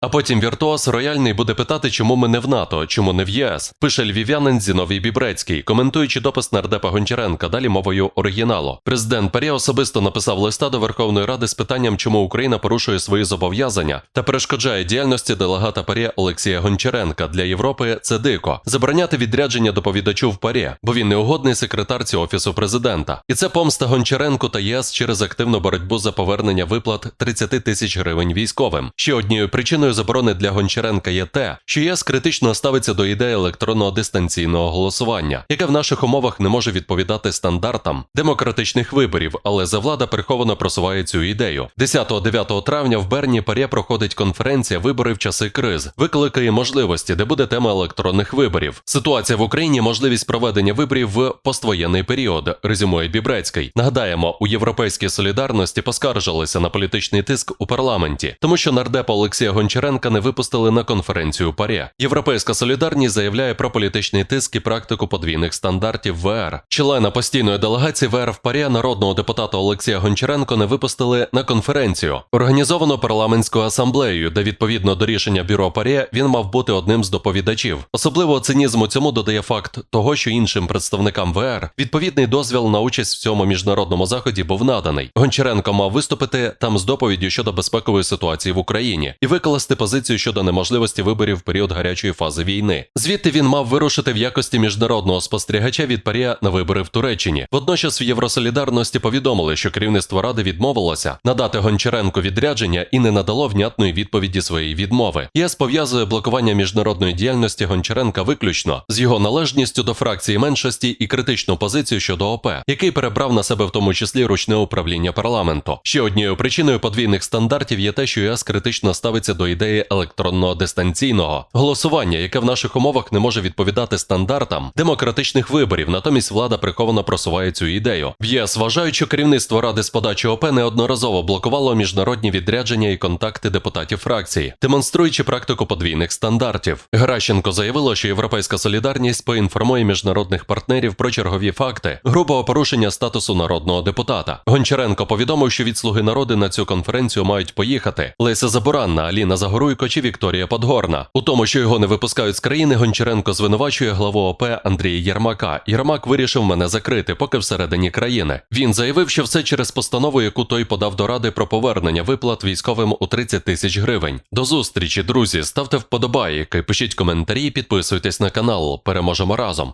А потім Віртуас Рояльний буде питати, чому ми не в НАТО, чому не в ЄС. Пише львів'янин Зіновій Бібрецький, коментуючи допис нардепа Гончаренка, далі мовою оригіналу. Президент Парі особисто написав листа до Верховної Ради з питанням, чому Україна порушує свої зобов'язання та перешкоджає діяльності делегата Парі Олексія Гончаренка для Європи. Це дико. Забороняти відрядження доповідачу в Парі, бо він неугодний секретарці офісу президента. І це помста Гончаренку та єС через активну боротьбу за повернення виплат 30 тисяч гривень військовим. Ще однією причиною заборони для Гончаренка є те, що ЄС критично ставиться до ідеї електронного дистанційного голосування, яке в наших умовах не може відповідати стандартам демократичних виборів, але завлада приховано просуває цю ідею. 10-9 травня в Берні Парі проходить конференція Вибори в часи криз, виклики можливості, де буде тема електронних виборів. Ситуація в Україні, можливість проведення виборів в поствоєнний період. Резюмує Бібрецький. Нагадаємо, у європейській солідарності поскаржилися на політичний тиск у парламенті, тому що нардепа Олексія Гончаренка не випустили на конференцію Парі. Європейська солідарність заявляє про політичний тиск і практику подвійних стандартів ВР. Члена постійної делегації ВР в Парі народного депутата Олексія Гончаренко не випустили на конференцію, організовану парламентською асамблеєю, де відповідно до рішення бюро Парі він мав бути одним з доповідачів. Особливо цинізму цьому додає факт того, що іншим представникам ВР відповідний дозвіл на участь в цьому міжнародному заході був наданий. Гончаренко мав виступити там з доповіддю щодо безпекової ситуації в Україні і викласти позицію щодо неможливості виборів в період гарячої фази війни. Звідти він мав вирушити в якості міжнародного спостерігача від Парі на вибори в Туреччині. Водночас в Євросолідарності повідомили, що керівництво ради відмовилося надати Гончаренку відрядження і не надало внятної відповіді своєї відмови. ЄС пов'язує блокування міжнародної діяльності Гончаренка виключно з його належністю до фракції меншості і критичну позицію щодо ОП, який перебрав на себе в тому числі ручне управління парламенту. Ще однією причиною подвійних стандартів є те, що ЄС критично ставиться до ідеї електронного дистанційного голосування, яке в наших умовах не може відповідати стандартам демократичних виборів. Натомість влада приховано просуває цю ідею. В ЄС вважають, що керівництво ради з подачі ОП неодноразово блокувало міжнародні відрядження і контакти депутатів фракції, демонструючи практику подвійних стандартів. Геращенко заявило, що європейська солідарність поінформує міжнародних партнерів про чергові факти грубого порушення статусу народного депутата. Гончаренко повідомив, що від слуги народи на цю конференцію мають поїхати Леся Забуранна, Аліна Загоруйко чи Вікторія Подгорна. У тому, що його не випускають з країни, Гончаренко звинувачує главу ОП Андрія Єрмака. Єрмак вирішив мене закрити, поки всередині країни. Він заявив, що все через постанову, яку той подав до ради про повернення виплат військовим у 30 тисяч гривень. До зустрічі, друзі. Ставте вподобайки, пишіть коментарі, підписуйтесь на канал. Переможемо разом.